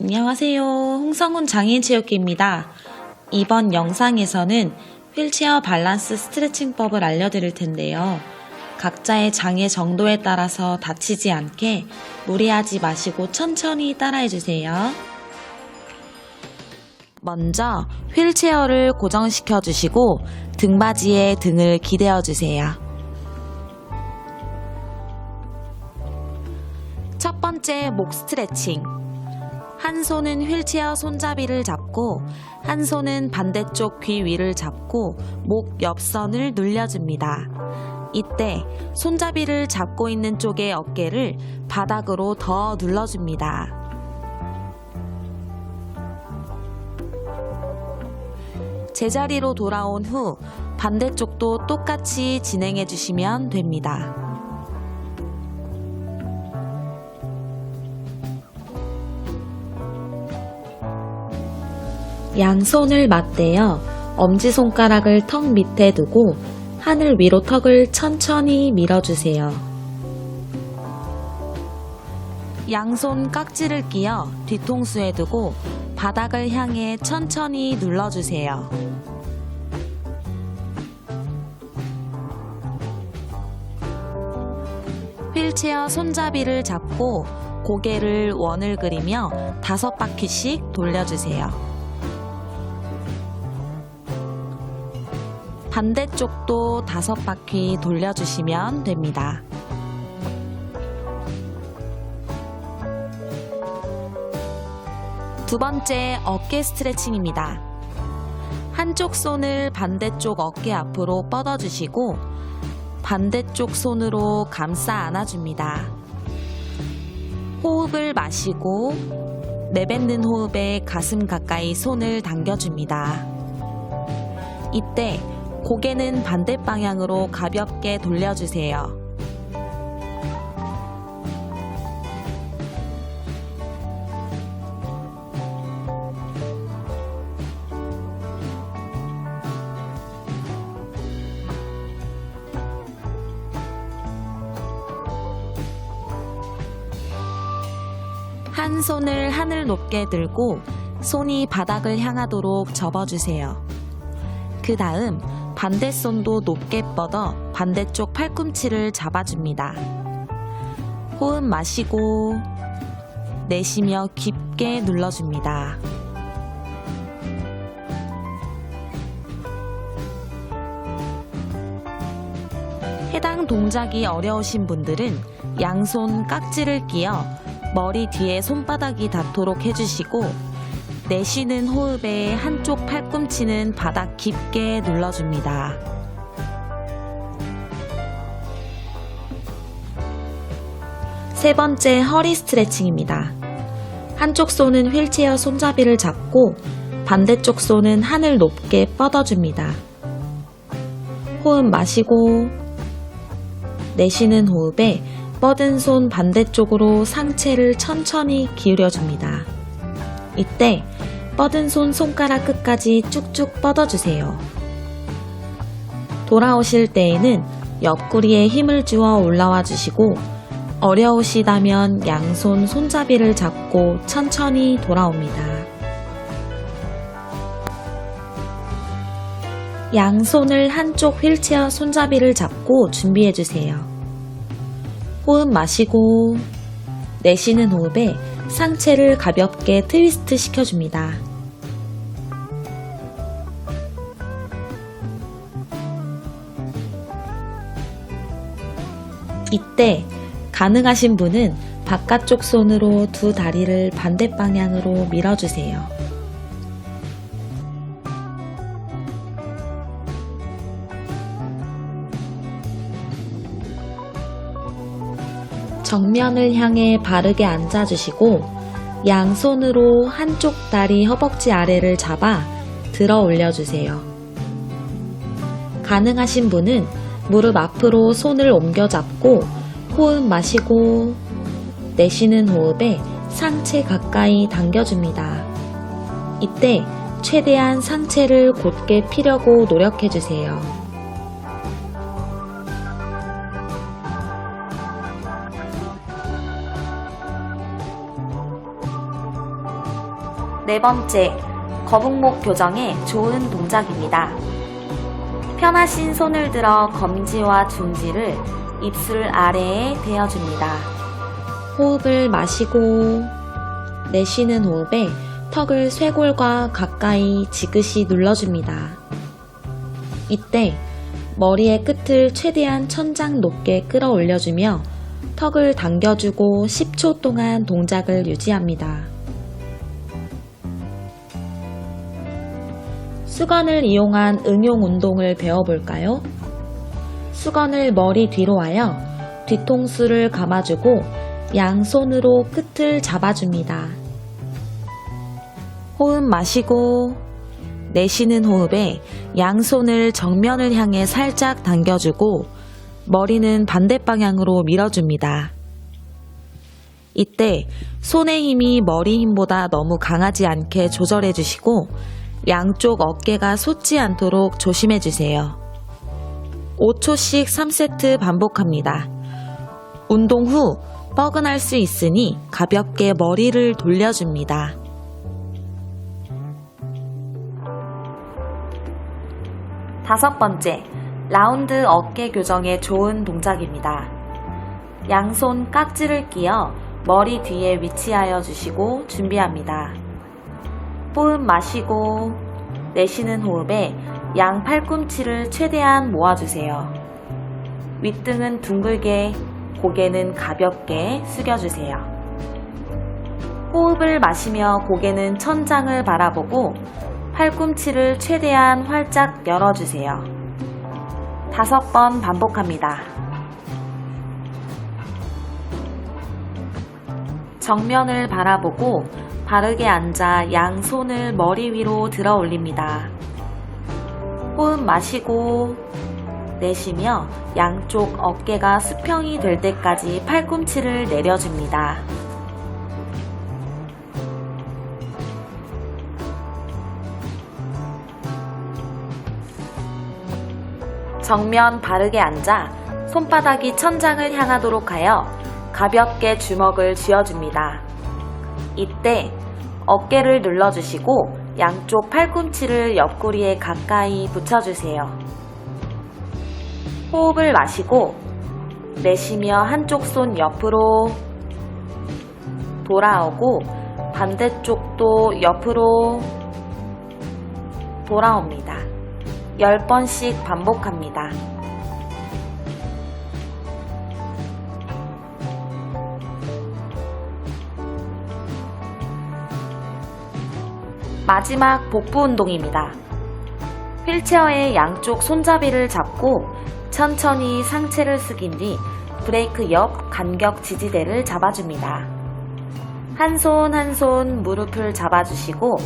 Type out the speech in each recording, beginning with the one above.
안녕하세요. 홍성훈 장애인체육기입니다. 이번 영상에서는 휠체어 밸런스 스트레칭법을 알려드릴 텐데요. 각자의 장애 정도에 따라서 다치지 않게 무리하지 마시고 천천히 따라해주세요. 먼저 휠체어를 고정시켜 주시고 등받이에 등을 기대어 주세요. 첫 번째 목 스트레칭. 한 손은 휠체어 손잡이를 잡고 한 손은 반대쪽 귀 위를 잡고 목 옆선을 눌려줍니다. 이때 손잡이를 잡고 있는 쪽의 어깨를 바닥으로 더 눌러줍니다. 제자리로 돌아온 후 반대쪽도 똑같이 진행해 주시면 됩니다. 양손을 맞대어 엄지손가락을 턱 밑에 두고 하늘 위로 턱을 천천히 밀어주세요. 양손 깍지를 끼어 뒤통수에 두고 바닥을 향해 천천히 눌러주세요. 휠체어 손잡이를 잡고 고개를 원을 그리며 다섯 바퀴씩 돌려주세요. 반대쪽도 다섯 바퀴 돌려주시면 됩니다. 두 번째 어깨 스트레칭입니다. 한쪽 손을 반대쪽 어깨 앞으로 뻗어주시고 반대쪽 손으로 감싸 안아줍니다. 호흡을 마시고 내뱉는 호흡에 가슴 가까이 손을 당겨줍니다. 이때 고개는 반대 방향으로 가볍게 돌려주세요. 한 손을 하늘 높게 들고 손이 바닥을 향하도록 접어주세요. 그 다음 반대 손도 높게 뻗어 반대쪽 팔꿈치를 잡아줍니다. 호흡 마시고 내쉬며 깊게 눌러줍니다. 해당 동작이 어려우신 분들은 양손 깍지를 끼어 머리 뒤에 손바닥이 닿도록 해주시고 내쉬는 호흡에 한쪽 팔꿈치는 바닥 깊게 눌러줍니다. 세 번째 허리 스트레칭입니다. 한쪽 손은 휠체어 손잡이를 잡고 반대쪽 손은 하늘 높게 뻗어줍니다. 호흡 마시고 내쉬는 호흡에 뻗은 손 반대쪽으로 상체를 천천히 기울여줍니다. 이때 뻗은 손 손가락 끝까지 쭉쭉 뻗어주세요. 돌아오실 때에는 옆구리에 힘을 주어 올라와 주시고 어려우시다면 양손 손잡이를 잡고 천천히 돌아옵니다. 양손을 한쪽 휠체어 손잡이를 잡고 준비해 주세요. 호흡 마시고 내쉬는 호흡에 상체를 가볍게 트위스트 시켜줍니다. 이때 가능하신 분은 바깥쪽 손으로 두 다리를 반대 방향으로 밀어주세요. 정면을 향해 바르게 앉아주시고 양손으로 한쪽 다리 허벅지 아래를 잡아 들어 올려주세요. 가능하신 분은 무릎 앞으로 손을 옮겨 잡고 호흡 마시고 내쉬는 호흡에 상체 가까이 당겨줍니다. 이때 최대한 상체를 곧게 피려고 노력해주세요. 네 번째, 거북목 교정에 좋은 동작입니다. 편하신 손을 들어 검지와 중지를 입술 아래에 대어줍니다. 호흡을 마시고 내쉬는 호흡에 턱을 쇄골과 가까이 지그시 눌러줍니다. 이때 머리의 끝을 최대한 천장 높게 끌어올려주며 턱을 당겨주고 10초 동안 동작을 유지합니다. 수건을 이용한 응용 운동을 배워볼까요? 수건을 머리 뒤로 하여 뒤통수를 감아주고 양손으로 끝을 잡아줍니다. 호흡 마시고 내쉬는 호흡에 양손을 정면을 향해 살짝 당겨주고 머리는 반대 방향으로 밀어줍니다. 이때 손의 힘이 머리 힘보다 너무 강하지 않게 조절해 주시고 양쪽 어깨가 솟지 않도록 조심해 주세요. 5초씩 3세트 반복합니다. 운동 후 뻐근할 수 있으니 가볍게 머리를 돌려줍니다. 다섯 번째, 라운드 어깨 교정에 좋은 동작입니다. 양손 깍지를 끼어 머리 뒤에 위치하여 주시고 준비합니다. 호흡 마시고 내쉬는 호흡에 양 팔꿈치를 최대한 모아주세요. 윗등은 둥글게, 고개는 가볍게 숙여주세요. 호흡을 마시며 고개는 천장을 바라보고 팔꿈치를 최대한 활짝 열어주세요. 다섯 번 반복합니다. 정면을 바라보고 바르게 앉아 양손을 머리 위로 들어 올립니다. 호흡 마시고 내쉬며 양쪽 어깨가 수평이 될 때까지 팔꿈치를 내려줍니다. 정면 바르게 앉아 손바닥이 천장을 향하도록 하여 가볍게 주먹을 쥐어줍니다. 이때 어깨를 눌러주시고 양쪽 팔꿈치를 옆구리에 가까이 붙여주세요. 호흡을 마시고 내쉬며 한쪽 손 옆으로 돌아오고 반대쪽도 옆으로 돌아옵니다. 10번씩 반복합니다. 마지막 복부 운동입니다. 휠체어의 양쪽 손잡이를 잡고 천천히 상체를 숙인 뒤 브레이크 옆 간격 지지대를 잡아줍니다. 한 손 한 손 무릎을 잡아주시고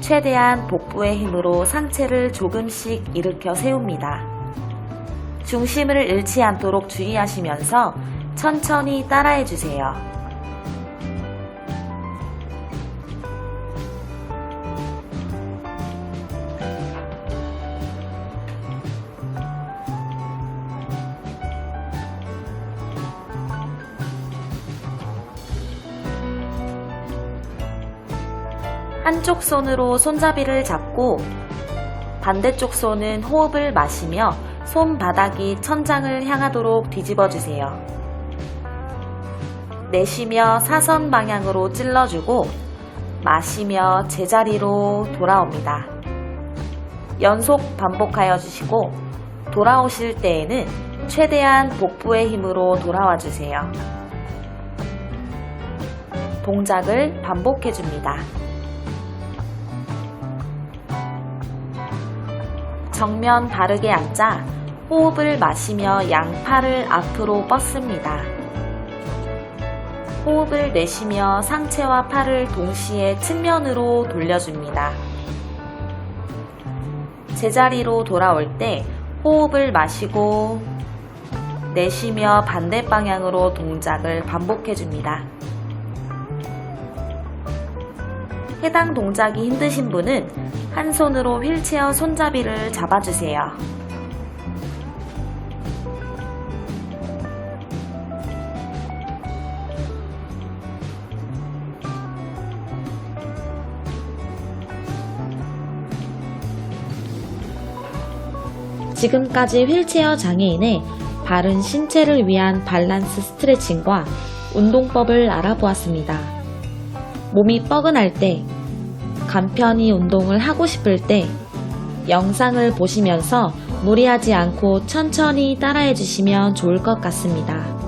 최대한 복부의 힘으로 상체를 조금씩 일으켜 세웁니다. 중심을 잃지 않도록 주의하시면서 천천히 따라해 주세요. 한쪽 손으로 손잡이를 잡고 반대쪽 손은 호흡을 마시며 손바닥이 천장을 향하도록 뒤집어 주세요. 내쉬며 사선 방향으로 찔러주고 마시며 제자리로 돌아옵니다. 연속 반복하여 주시고 돌아오실 때에는 최대한 복부의 힘으로 돌아와 주세요. 동작을 반복해 줍니다. 정면 바르게 앉아 호흡을 마시며 양팔을 앞으로 뻗습니다. 호흡을 내쉬며 상체와 팔을 동시에 측면으로 돌려줍니다. 제자리로 돌아올 때 호흡을 마시고 내쉬며 반대 방향으로 동작을 반복해줍니다. 해당 동작이 힘드신 분은 한 손으로 휠체어 손잡이를 잡아주세요. 지금까지 휠체어 장애인의 바른 신체를 위한 밸런스 스트레칭과 운동법을 알아보았습니다. 몸이 뻐근할 때 간편히 운동을 하고 싶을 때, 영상을 보시면서 무리하지 않고 천천히 따라해 주시면 좋을 것 같습니다.